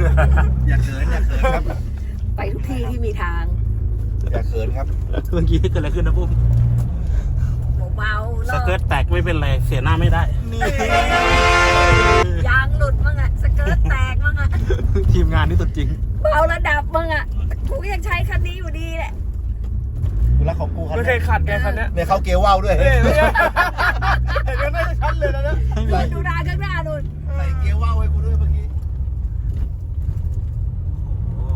อยู่อย่าเขินอย่าเขินครับ ไปทุกที่ที่มีทางอย่าเขินครับ เมื่อกี้เกิดอะไรขึ้นนะปุ้มเบาๆสเลิเกิร์กตแตกไม่เป็นไร เสียหน้าไม่ได้ นี่ยางหลุดมั่งอะสเกิร์ตแตกมั่งอะทีมงานที่สุดจริง เบาระดับมั่งอะกูก็ยังใช้คันนี้อยู่ดีแหละกูรักของกูคันไม่เคยขัดไงคันเนี้ยเนี่ยเขาเกลียวว่าวด้วย เฮ้ยไม่ใช่เห็นกันได้ชัดเลยนะเนี่ยใส่ดูดาข้างหน้านู่น ใส่เกลียวว่าวให้กูด้วยเมื่อกี้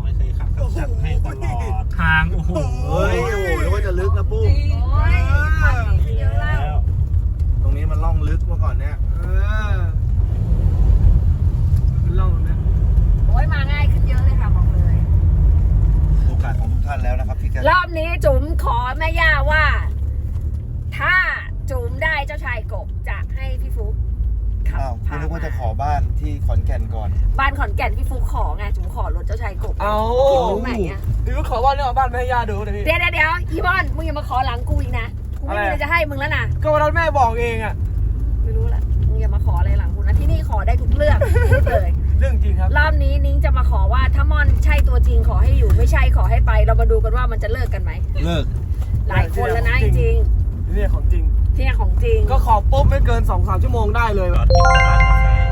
ไม่เคยขับก็ จัดให้ตลอดทางโอ้โห เฮ้ยโอ้โหนึกว่าจะลึกนะปุ้ม โอ้ยคันนี้เยอะแล้ว ตรงนี้มันล่องลึกเมื่อก่อนเนี่ย เออเป็นร่องตรงเนี้ย โอ้ยมาง่ายขึ้นเยอะเลยค่ะบอกเลย โอกาสของทุกท่านแล้วนะครับที่จะ รอบนี้จุ๋มขอแม่ย่าว่า ถ้าจุ๋มได้เจ้าชายกบจะให้พี่ฟุ๊กขับ อ้าวคุณ พา นึกว่าจะ มา ขอบ้านที่ขอนแก่นก่อน บ้านขอนแก่นพี่ฟุ๊กขอไงจุ๋มขอรถเจ้าชายกบ เอาตรงไหนอะดิวขอว่าเรื่องบ้านแม่ย่าดูหน่อยพี่ เดี๋ยวเดี๋ยวเดี๋ยวอีบอนมึงอย่ามาขอหลังกูอีกนะกูไม่มีอะไรจะให้มึงแล้วนะก็วันนั้นแม่บอกเองอะไม่รู้ละมึงอย่ามาขออะไรหลังกูนะที่นี่ขอได้ทุกเรื่องพูดเลยเรื่องจริงครับรอบนี้นิ้งจะมาขอว่าถ้ามอนใช่ตัวจริงขอให้อยู่ไม่ใช่ขอให้ไป เรามาดูกันว่ามันจะเลิกกันไหมเลิกหลายคนแล้วนะจริงนี่ของจริงๆที่เนี่ยของจริง ก็ขอปุ๊บไม่เกิน2อสามชั่วโมงได้เลยจอดที่ร้านกาแฟใ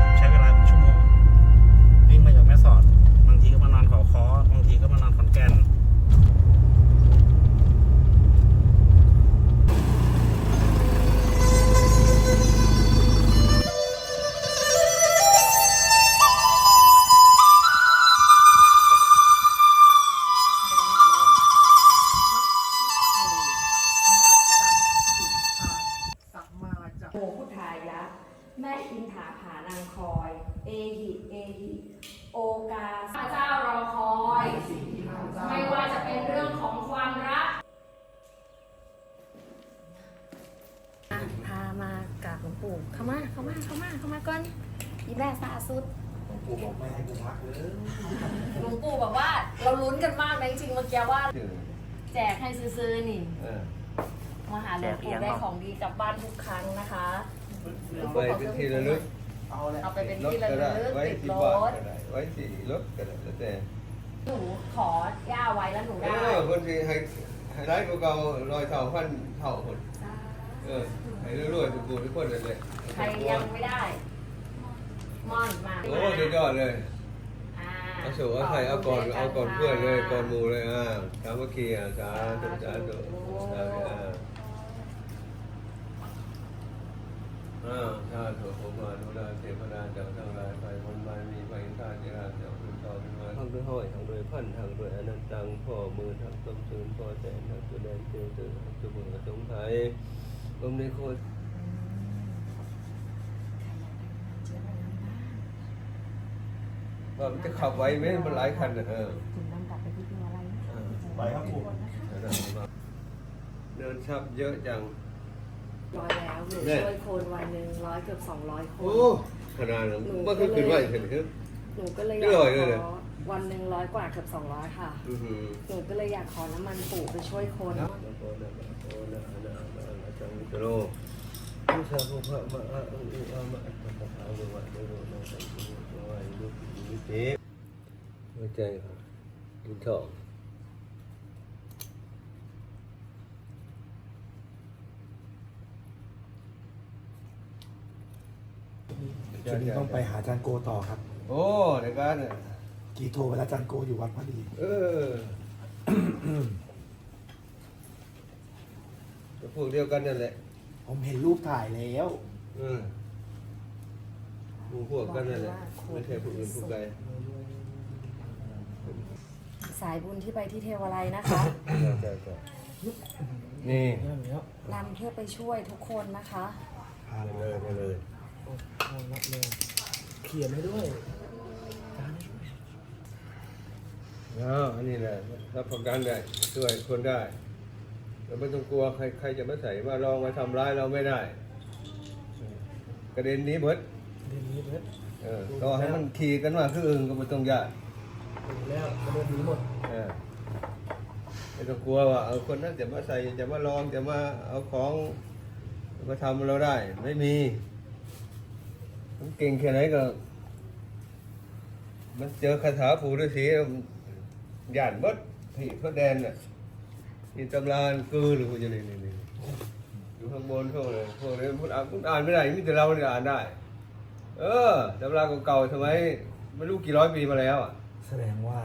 โมพุทธายะ แม่อินถาผานางคอย เอหิเอหิโอกาพระเจ้ารอคอย ไม่ว่าจะเป็นเรื่องของความรักอะพามากราบหลวงปู่เข้ามาเข้ามาเข้ามาเข้ามาก่อนอีแม่ซาสุดกูบอกไม่ให้กูพักเลยหลวงปู่บอกว่าเราลุ้นกันมากนะจริงๆเมื่อกี้ว่าเออแจกให้ซื้อๆนี่เออ มาหาหลวงปู่ได้ของดีกลับบ้านทุกครั้งนะคะไปเป็นที่ระลึกเอาเลยเอาไปเป็นรถที่ระก็ได้ลึกไว้ติดที่รบ้านถก็ได้ไว้ที่รถก็ได้แล้วแต่หนูขอย่าไว้แล้วหนูเอได้อคนที่ให้ให้ร้ายกว่าเก่าลอยเท่าพันเท่าคนเออให้รวยๆทุกคนทุกคนเลยเลยใครยังไม่ได้ม่อนมาโอ้สุดยอดเลยอ่าเอาสู่เอาใครเอาก่อนเอาก่อนเพื่อนเลยก่อนหมู่เลยอ่าสามัคคีอะสาธุสาธุสาธุ อ่าอ่าสาธุผมมาดูแลเทพดาเจ้าทั้งหลายไปวันมามีไปทานที่ราเจ้าคุณต่อเป็นมาทั้งด้วยห้อยทั้งด้วยพันทั้งด้วยอนันตังพ่อมือทั้งต้มจืนพ่อแสนทั้งตัวแดนเตือเตือตัวมือตรงไทยลมในโคตรว่ามันจะขับไว้ไหมมันหลายคันนะเออถึงนำกลับไปที่พิมพ์อะไรไปครับผมเดินชับเยอะจัง ร้อยแล้วหนูเนี่ยช่วยคนวันหนึ่งร้อยเกือบสองร้อยคน โอ้ขนาดนั้นเมื่อคืนคืนว่าเห็นคือหนูก็เลยอไม่ยากร่อยเลยเหรอขอวันหนึ่งร้อยกว่าเกือบสองร้อยค่ะ อือหือ หนูก็เลยอยากขอน้ำมันปู่ไปช่วยคนนะโอ้นะโอ้นะนะนะจังมิตโรผู้ชาผู้พระมาอะอุอะมะอะตะภาวิวะเดโรนะสังคุโวายลุปิเตหัวใจครับกินทอง ช่วงนี้ต้องไปหาอาจารย์โกต่อครับ โอ้ในการเนี่ยกี่โทรไปแล้วอาจารย์โกอยู่วัดพอดีเออก็พวกเดียวกันนั่นแหละผมเห็นรูปถ่ายแล้วเออหมู่พวกกันนั่นแหละไม่ใช่ผู้อื่นผู้ไกลสายบุญที่ไปที่เทวาลัยนะคะใช่ใช่ใช่นี่รำเพื่อไปช่วยทุกคนนะคะ พาไปเลเลยยไปเลย รับเลยเขียนให้ด้วยแล้วอันนี้แหละรับประกันได้ช่วยคนได้เราไม่ต้องกลัวใครใครจะมาใส่ว่าลองมาทำร้ายเราไม่ได้ กระเด็นหนี้เบิดเดือนนี้เพิ่นเออต่อให้มันขี่กันมาคืออื่นก็ไม่ต้องยากดูแล้วกระเดือนนี้หมดเออไม่ต้องกลัวว่าเอาคนนั้นจะมาใส่จะมาลองจะมาเอาของมาทำเราได้ ไม่มี มันเก่งแค่ไหนก็ มันเจอคาถาผูฤาษีหยาดบดที่พระแดนน่ะนี่ตำรานคือหรือคุณจะนี่นี่นี่อยู่ข้างบนพวกเลยพวกนี้พูดอ่านพูดอ่านไม่ได้มีแต่เราเนี่ยอ่านได้ เออตำราเก่าๆทำไมไม่รู้กี่ร้อยปีมาแล้วอะ แสดงว่า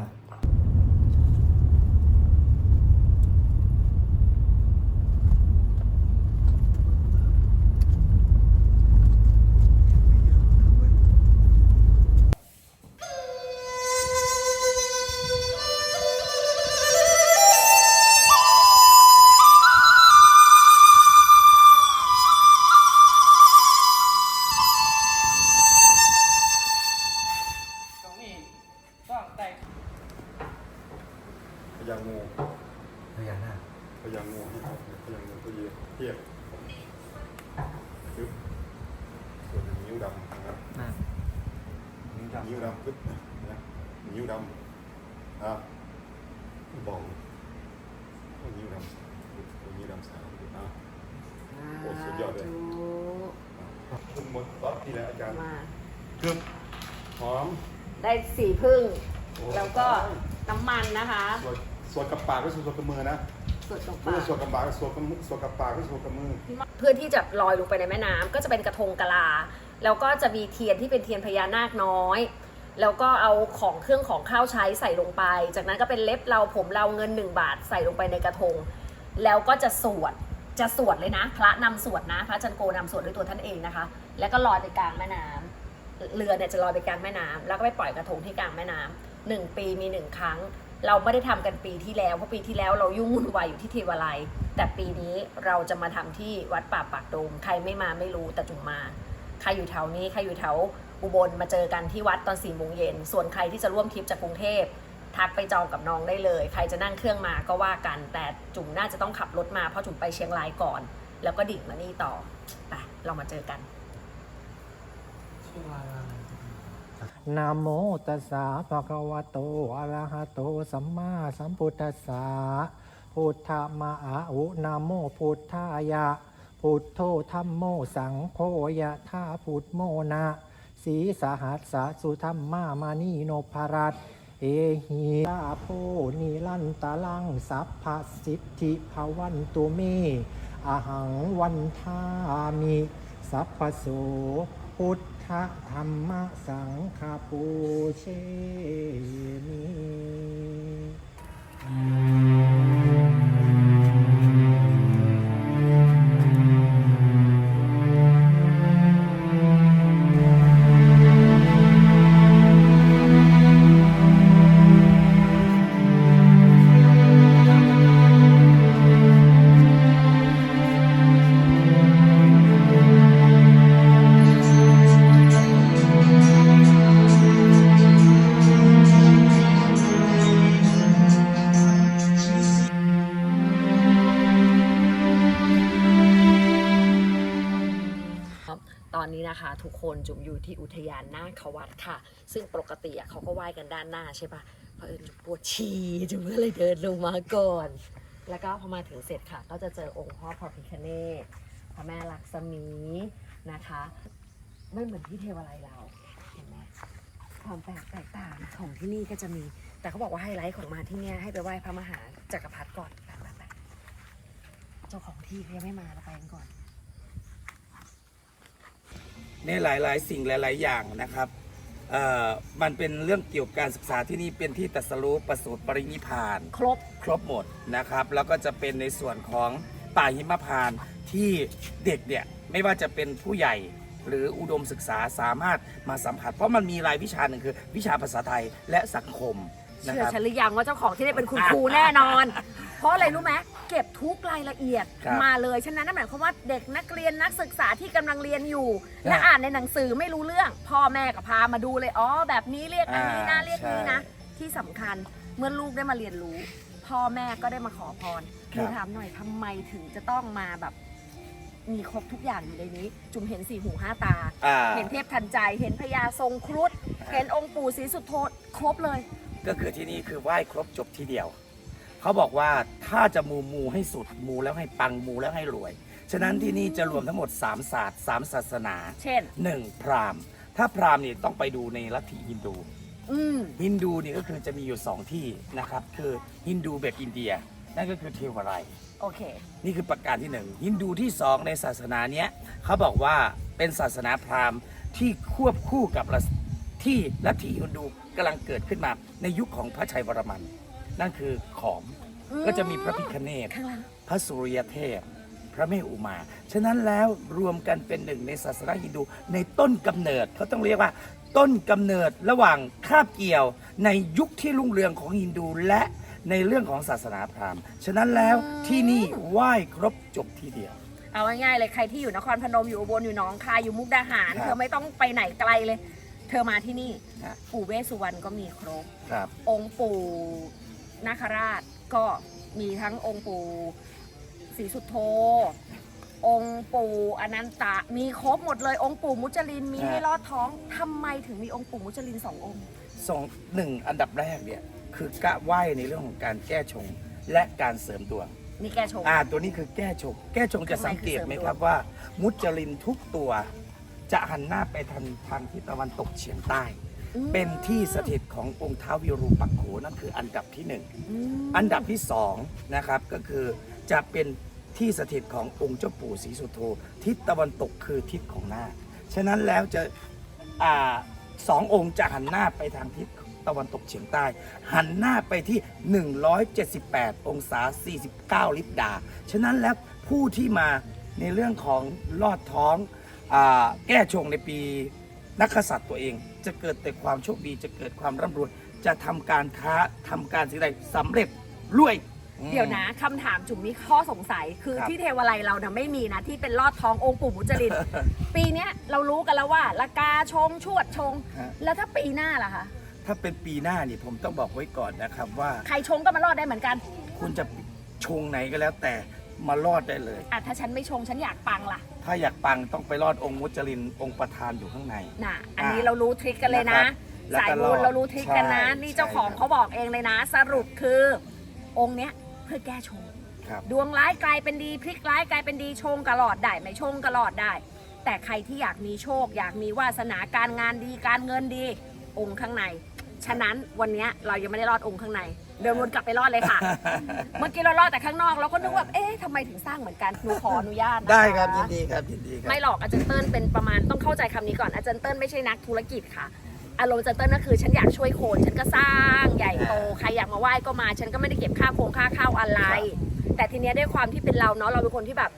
น้ำมันนะคะส่วนส่วนกับปากก็ส่วนกับมือนะส่วนตรงไม่ปาใช่กส่วนกับปากก็ส่วนกับมือส่วนกับปากก็ส่วนกับมือ เพื่อที่จะลอยลงไปในแม่น้ำก็จะเป็นกระทงกะลา แล้วก็จะมีเทียนที่เป็นเทียนพญานาคน้อย แล้วก็เอาของเครื่องของข้าวใช้ใส่ลงไป จากนั้นก็เป็นเล็บเราผมเราเงิน1บาทใส่ลงไปในกระทง แล้วก็จะสวดจะสวดเลยนะ พระนำสวดนะ พระอาจันโกนำสวดด้วยตัวท่านเองนะคะ แล้วก็ลอยไปกลางแม่น้ำเรือเนี่ยจะลอยไปกลางแม่น้ำแล้วก็ไปปล่อยกระทงที่กลางแม่น้ำ หนึ่งปีมีหนึ่งครั้ง เราไม่ได้ทำกันปีที่แล้ว เพราะปีที่แล้วเรายุ่งวุ่นวายอยู่ที่เทวาลัย แต่ปีนี้เราจะมาทำที่วัดป่าปากโดม ใครไม่มาไม่รู้แต่จุงมา ใครอยู่แถวนี้ใครอยู่แถวอุบลมาเจอกันที่วัดตอนสี่โมงเย็น ส่วนใครที่จะร่วมทริปจากกรุงเทพทักไปจองกับน้องได้เลย ใครจะนั่งเครื่องมาก็ว่ากัน แต่จุ๋มน่าจะต้องขับรถมาเพราะจุ๋มไปเชียงรายก่อน แล้วก็ดิ่งมานี่ต่อ ไป เรามาเจอกันชื่อว่าอะไร นะโมตัสสะภะคะวะโต อะระหะโต สัมมาสัมพุทธัสสะ พุทธมะอาอุนะโมพุทธายะ พุทโธธัมโมสังโฆยะธาพุทโมนะสีสหัสสะสุธรรมามานีโนภรัตเอหิตาโพนิลันตะลังสัพพสิทธิภวันตุเมอหังวันทามิ สัพพโสโหพุ ทธธรรมสังฆปูเชมี คะทุกคนจุ๋มอยู่ที่อุทยานนาควัดค่ะ ซึ่งปกติเขาก็ไหว้กันด้านหน้าใช่ปะเพราะเอิญจุ๋มปวดฉี่จุ๋มก็เลยเดินลงมาก่อน แล้วก็พอมาถึงเสร็จค่ะ ก็จะเจอองค์พ่อพระพิคเนศพระแม่ลักษมีนะคะ ไม่เหมือนที่เทวาลัยเราเห็นไหมความแปลกแตกต่างของที่นี่ก็จะมี แต่เขาบอกว่าไฮไลท์ของมาที่เนี่ยให้ไปไหว้พระมหาจักรพรรดิก่อนไปไปไปเจ้าของที่เขายังไม่มาเราไปกันก่อน ในหลาย ๆ สิ่งหลาย ๆ อย่างนะครับเอ่อมันเป็นเรื่องเกี่ยวกับการศึกษาที่นี่เป็นที่ตรัสรู้ประสูติปรินิพพาน ครบครบหมดนะครับ แล้วก็จะเป็นในส่วนของป่าหิมพานต์ที่เด็กเนี่ยไม่ว่าจะเป็นผู้ใหญ่หรืออุดมศึกษาสามารถมาสัมผัส เพราะมันมีรายวิชาหนึ่งคือ วิชาภาษาไทยและสังคมนะเชื่คอรับฉันหรือยังว่าเจ้าของที่นี่เป็นคุณครูแน่นอน เพราะอะไรรู้ไหม เก็บทุกรายละเอียดครับมาเลย ฉะนั้นนั่นหมายความว่าเด็กนักเรียนนักศึกษาที่กำลังเรียนอยู่ครับและอ่านในหนังสือไม่รู้เรื่อง พ่อแม่ก็พามาดูเลย อ๋อ แบบนี้เรียกอันนี้นะอ่าเรียกนี้นะ ใช่ที่สำคัญเมื่อลูกได้มาเรียนรู้ พ่อแม่ก็ได้มาขอพรหครันูบถามหน่อยทำไมถึงจะต้องมาแบบ มีครบทุกอย่างอยู่ในนี้ จุ่มเห็นสี่หูห้าตา อ่า เห็นเทพทันใจ เห็นพญาทรงครุฑเห็นองค์ปู่ศรีสุโธ ครบเลย ก็คือที่นี่คือไหว้ครบจบทีเดียว เขาบอกว่าถ้าจะมูมูให้สุดมูแล้วให้ปังมูแล้วให้รวย ฉะนั้นที่นี่จะรวมทั้งหมด 3 ศาสตร์3ศาสนา เช่น 1. พราหมณ์ ถ้าพราหมณ์นี่ต้องไปดูในลัทธิฮินดูอืมฮินดูนี่ก็คือจะมีอยู่ 2 ที่นะครับ คือฮินดูแบบอินเดีย นั่นก็คือเทวไรยโอเค นี่คือประการที่หนึ่งฮินดูที่สองในศาสนาเนี้ยเขาบอกว่าเป็นศาสนาพราหมณ์ที่ควบคู่กับลัทที่ลัทธิฮินดูกำลังเกิดขึ้นมาในยุคของพระชัยวรมัน นั่นคือขอมอืมก็จะมีพระพิคเนตข้างหลังพระสุริยเทพ พระแม่อุมา ฉะนั้นแล้วรวมกันเป็นหนึ่งในศาสนาฮินดูในต้นกำเนิดเขาต้องเรียกว่าต้นกำเนิดระหว่างคาบเกี่ยวในยุคที่รุ่งเรืองของฮินดูและในเรื่องของศาสนาพราหมณ์ ฉะนั้นแล้วที่นี่ไหว้ครบจบทีเดียว เอาง่ายๆเลยใครที่อยู่นครพนมอยู่อุบลอยู่หนองคายอยู่มุกดาหารครับเธอไม่ต้องไปไหนไกลเลย เธอมาที่นี่ฮะปู่เวสสุวรรณก็มีครบครับองค์ปู่ นาคราชก็มีทั้งองค์ปู่ศรีสุโธองค์ปู่อนันตะ มีครบหมดเลยองค์ปู่มุจลินมีฮะให้รอดท้องทำไมถึงมีองค์ปู่มุจลินสององค์ สองหนึ่งอันดับแรกเนี่ยคือกะไหว้ในเรื่องของการแก้ชงและการเสริมดวง นี่แกชม อ่าตัวนี้คือแก้ชง แก้ชงจะสังเกตไหมครับว่า มุจลินทุกตัว จะหันหน้าไปทางทางทิศตะวันตกเฉียงใต้ เป็นที่สถิตขององค์ท้าววิรูปักโขนั่นคืออันดับที่หนึ่งมอันดับที่สองนะครับก็คือจะเป็นที่สถิตขององค์เจ้าปู่ศรีสุโธทิศตะวันตกคือทิศของนาคฉะนั้นแล้วจะอ่าสององค์จะหันหน้าไปทางทิศตะวันตกเฉียงใต้ หันหน้าไปที่ 178 องศา 49 ลิบดา ฉะนั้นแล้วผู้ที่มาในเรื่องของลอดท้องอาแก้ชงในปี นักกษัตริย์ตัวเองจะเกิดแต่ความโชคดีจะเกิดความร่ำรวยจะทำการค้าทำการสิ่งใดสำเร็จรวย เดี๋ยวนะคำถามจุ๋มมีข้อสงสัยคือครับ ที่เทวาลัยเรานะไม่มีนะที่เป็นลอดท้ององค์ปู่มุจลิน ปีเนี้ยเรารู้กันแล้วว่าละกาชงชวดชง ฮะแล้วถ้าปีหน้าล่ะคะถ้าเป็นปีหน้านี่ผมต้องบอกไว้ก่อนนะครับว่าใครชงก็มารอดได้เหมือนกันคุณจะชงไหนก็แล้วแต่มารอดได้เลย อะถ้าฉันไม่ชงฉันอยากปังล่ะ ถ้าอยากปังต้องไปรอดองค์มุจลินองค์ประธานอยู่ข้างใน น่ะ อันนี้อะเรารู้ทริคกันเลยนะ นะครับแล้วสายก็บุญรอดเรารู้ทริคกันนะ ใช่นี่เจ้าของใช่ครับ เขาบอกเองเลยนะ สรุปคือ องค์เนี้ยเพื่อแก้ชง ครับ ดวงร้ายกลายเป็นดีพลิกร้ายกลายเป็นดีชงกระหลอดได้ไม่ชงกระหลอดได้ แต่ใครที่อยากมีโชค อยากมีวาสนาการงานดีการเงินดี องค์ข้างใน ฉะนั้นวันเนี้ยเรายังไม่ได้รอดองค์ข้างใน เดินวนกลับไปรอดเลยค่ะ เมื่อกี้เรารอดแต่ข้างนอกเราก็นึกว่าเอ๊ะทำไมถึงสร้างเหมือนกันหนูขออนุญาตนะคะได้ครับยินดีครับยินดีครับไม่หรอกอาจารย์เติ้ลเป็นประมาณต้องเข้าใจคำนี้ก่อนอาจารย์เติ้ลไม่ใช่นักธุรกิจค่ะ อารมณ์อาจารย์เติ้ลก็คือ ฉันอยากช่วยคนฉันก็สร้างใหญ่โตใครอยากมาไหว้ก็มา ฉันก็ไม่ได้เก็บค่าโครงค่าข้าวอะไร แต่ทีเนี้ยด้วยความที่เป็นเราเนาะเราเป็นคนที่แบบ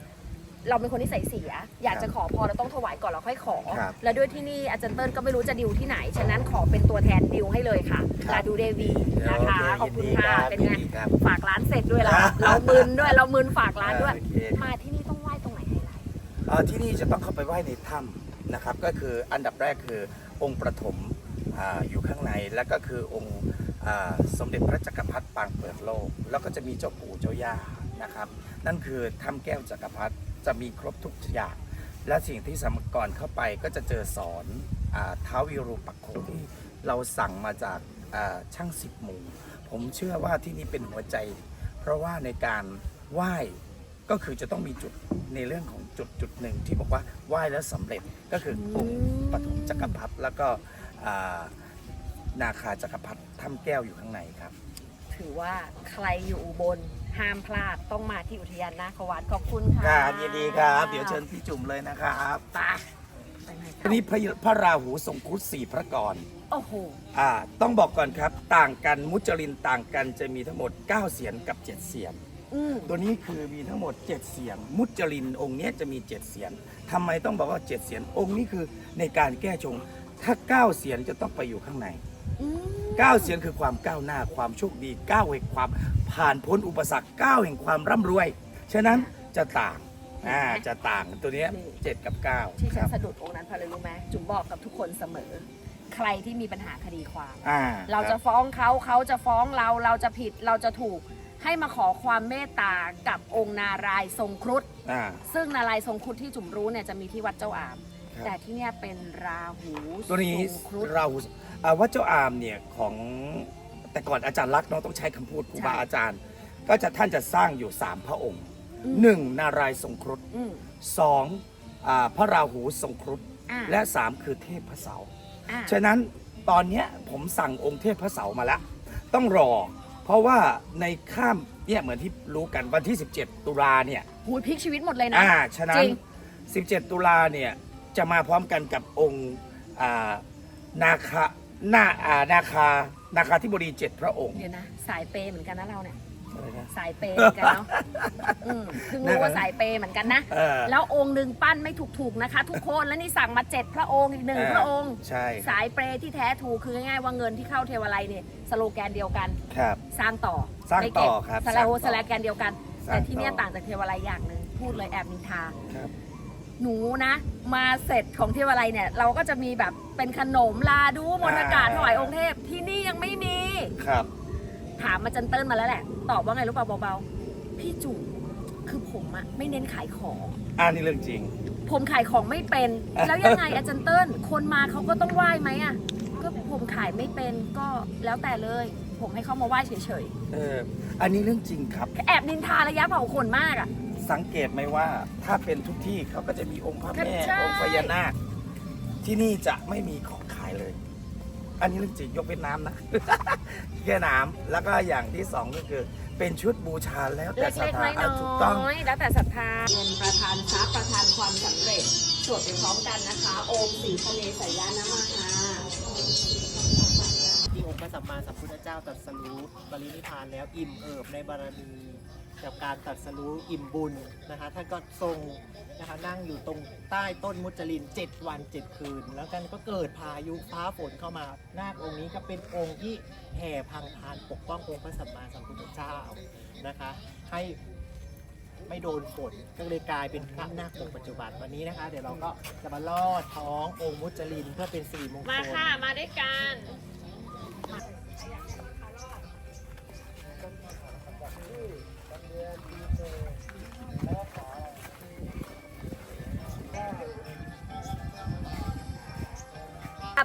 เราเป็นคนที่ใส่เสีย อยากจะขอพรเราต้องถวายก่อนเราค่อยขอ ครับ แล้วด้วยที่นี่อาจารย์เติ้ลก็ไม่รู้จะดิวที่ไหน ฉะนั้นขอเป็นตัวแทนดิวให้เลยค่ะครับลาดูเดวีนะคะโอเคขอบคุณยินดีค่ะครับเป็นไงยินดีครับ ฝากร้านเสร็จด้วยเราครับเรามึนด้วยเรามึนฝากร้านด้วย โอเคมาที่นี่ต้องไหว้ตรงไหนไฮไลท์เอ่อที่นี่จะต้องเข้าไปไหว้ในถ้ำนะครับ ก็คืออันดับแรกคือองค์ประถมอาอยู่ข้างใน แล้วก็คือองค์อาสมเด็จพระจักรพรรดิปางเปิดโลก แล้วก็จะมีเจ้าปู่เจ้าย่านะครับ นั่นคือถ้ำแก้วจักรพรรดิ จะมีครบทุกอย่างและสิ่งที่สำก่อนเข้าไปก็จะเจอสอนอาท้าวิรูปักโขที่เราสั่งมาจากช่างสิบหมู่ ผมเชื่อว่าที่นี่เป็นหัวใจ เพราะว่าในการไหว้ก็คือจะต้องมีจุดในเรื่องของจุดจุดหนึ่งที่บอกว่าไหว้แล้วสำเร็จก็คือองค์ปฐมจักรพรรดิแล้วก็นาคาจักรพรรดิถ้ำแก้วอยู่ข้างในครับ ถือว่าใครอยู่อุบล ห้ามพลาดต้องมาที่อุทยานนาควัดขอบคุณค่ะครับยินดีครับ เดี๋ยวเชิญพี่จุ่มเลยนะครับไปไปไหนทีนี้พระพระราหูทรงครุฑสี่พระกรโอ้โหอ่าต้องบอกก่อนครับ ต่างกันมุจลินต่างกันจะมีทั้งหมด 9 เสียงกับ 7 เสียงอืมตัวนี้คือมีทั้งหมด 7 เสียงมุจลินองค์เนี้ยจะมี 7 เสียงทำไมต้องบอกว่า 7 เสียงองค์นี้คือในการแก้ชง ถ้า 9 เสียงจะต้องไปอยู่ข้างใน อืม 9เสียงคือความก้าวหน้าความโชคดีก้าวแห่งความผ่านพ้นอุปสรรคก้าวแห่งความร่ำรวย ฉะนั้นจะต่างอ่าจะต่างตัวเนี้ย7กับ9ที่คฉัรันบสะดุดองค์นั้นเพราะอะไรรู้ไหมจุ๋มบอกกับทุกคนเสมอ ใครที่มีปัญหาคดีความ อ่าเราจะฟ้องเขาเขาจะฟ้องเราเราจะผิดเราจะถูกให้มาขอความเมตตากับองค์นารายณ์ทรงครุฑอ่า ซึ่งนารายณ์ทรงครุฑที่จุ๋มรู้เนี่ยจะมีที่วัดเจ้าอาม ครับ แต่ที่เนี่ยเป็นราหูตัวนี้ทรงครุฑ เรา อ่าวัดเจ้าอามเนี่ยของแต่ก่อนอาจารย์ลักษณ์เนาะต้องใช้คำพูดครูบาใช่อาจารย์ ก็จะท่านจะสร้างอยู่3พระองค์อืมหนึ่งนารายณ์ทรงครุฑอืม สองอ่าพระราหูทรงครุฑอ่าและ3คือเทพพระเสาร์ อ่า ฉะนั้นตอนเนี้ยผมสั่งองค์เทพพระเสาร์มาแล้ว ต้องรอ เพราะว่าในข้ามเนี่ยเหมือนที่รู้กันวันที่ 17 ตุลาเนี่ยหูยพลิกชีวิตหมดเลยนะ อ่าฉะนั้จน ริง 17 ตุลาเนี่ยจะมาพร้อมกันกับองค์อ่านาคา นาอ่านาคา นาคาธิบดีเจ็ดพระองค์เดี๋ยวนะ สายเปย์เหมือนกันนะเราเนี่ย อะไรนะ สายเปย์เหมือนกันเนาะอืมเพิ่งรู้ว่าสายเปย์เหมือนกันนะ เออ แล้วองค์หนึ่งปั้นไม่ถูกๆนะคะ ทุกคนแล้วนี่สั่งมาเจ็ดพระองค์อีกหนึ่งเออพระองค์ ใช่สายเปย์ที่แท้ถูกคือง่ายๆว่าเงินที่เข้าเทวาลัยเนี่ยสโลแกนเดียวกัน ครับ สร้างต่อสร้างไม่เก็ต่อครับสสโลร้างต่อสโลแกนเดียวกัน สร้างแต่ที่เนี่ยต่อต่างจากเทวาลัยอย่างหนึ่งพูดเลยแอบนินทา ครับ หนูนะ มาเสร็จของเทวาลัยเนี่ย เราก็จะมีแบบเป็นขนมลาดูมนต์อากาศถวายองค์เทพที่นี่ยังไม่มี ครับ ถามมาจันเติ้ลมาแล้วแหละ ตอบว่าไงรู้ป่าเบาๆ พี่จุ๋มคือผมอะไม่เน้นขายของ อ่านี่เรื่องจริง ผมขายของไม่เป็น แล้วยังไงอาจารย์เติ้ลคนมาเขาก็ต้องไหว้ไหมอะก็ผมขายไม่เป็นก็แล้วแต่เลย ผมให้เขามาไหว้เฉยเออ อันนี้เรื่องจริงครับ ๆ แอบนินทาระยะเผาขนมากอะ สังเกตไหมว่าถ้าเป็นทุกที่เขาก็จะมีองค์พระแม่ใช่ องค์พญานาคที่นี่จะไม่มีของขายเลย อันนี้เรื่องจริงยกเป็นน้ำนะ แค่น้ำแล้วก็อย่างที่สองก็คือ เป็นชุดบูชาแล้วแต่เล็ศรัทกๆธาน้อะถูกต้องอยๆแล้วแต่ศรัทธา เงินประธานทรัพย์ประธานความสำเร็จ สวดไปพร้อมกันนะคะ โอมสีทะเลสายยานมาหา ที่องค์พระสัมมาสัมพุทธเจ้าตรัสรู้ปรินิพพานแล้วอิ่มเอิบในบารมี กับการตรัสรู้อิ่มบุญนะคะท่านก็ทรงนะคะนั่งอยู่ตรงใต้ต้นมุจลิน 7 วัน 7 คืน แล้วกันก็เกิดพายุฟ้าฝนเข้ามานาคองค์นี้ก็เป็นองค์ที่แห่พังพานปกป้ององค์พระสัมมาสัมพุทธเจ้านะคะให้ไม่โดนฝนก็เลยกลายเป็นพระนาคองค์ปัจจุบันวันนี้นะคะ เดี๋ยวเราก็จะมาลอดท้ององค์มุจลินเพื่อเป็นสิริมงคลมาค่ะมาด้วยกัน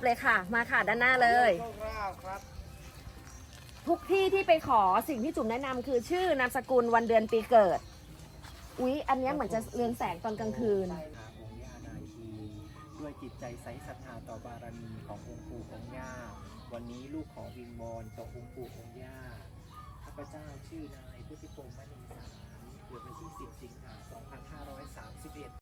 เลยค่ะ มาค่ะด้านหน้าเลยทุกที่ที่ไปขอสิ่งที่จุ่มแนะนำคือชื่อนามสกุลวันเดือนปีเกิด อุ๊ย อันนี้เหมือนจะเรืองแสงตอนกลางคืนด้วยจิตใจใสศรัทธาต่อบารมีขององค์ปู่องค์ย่า วันนี้ลูกขอวิงวอนต่อองค์ปู่องค์ย่า ข้าพเจ้าชื่อนายพุทธิพงศ์มณีสารเกิดวันที่ 10 สิงหา2531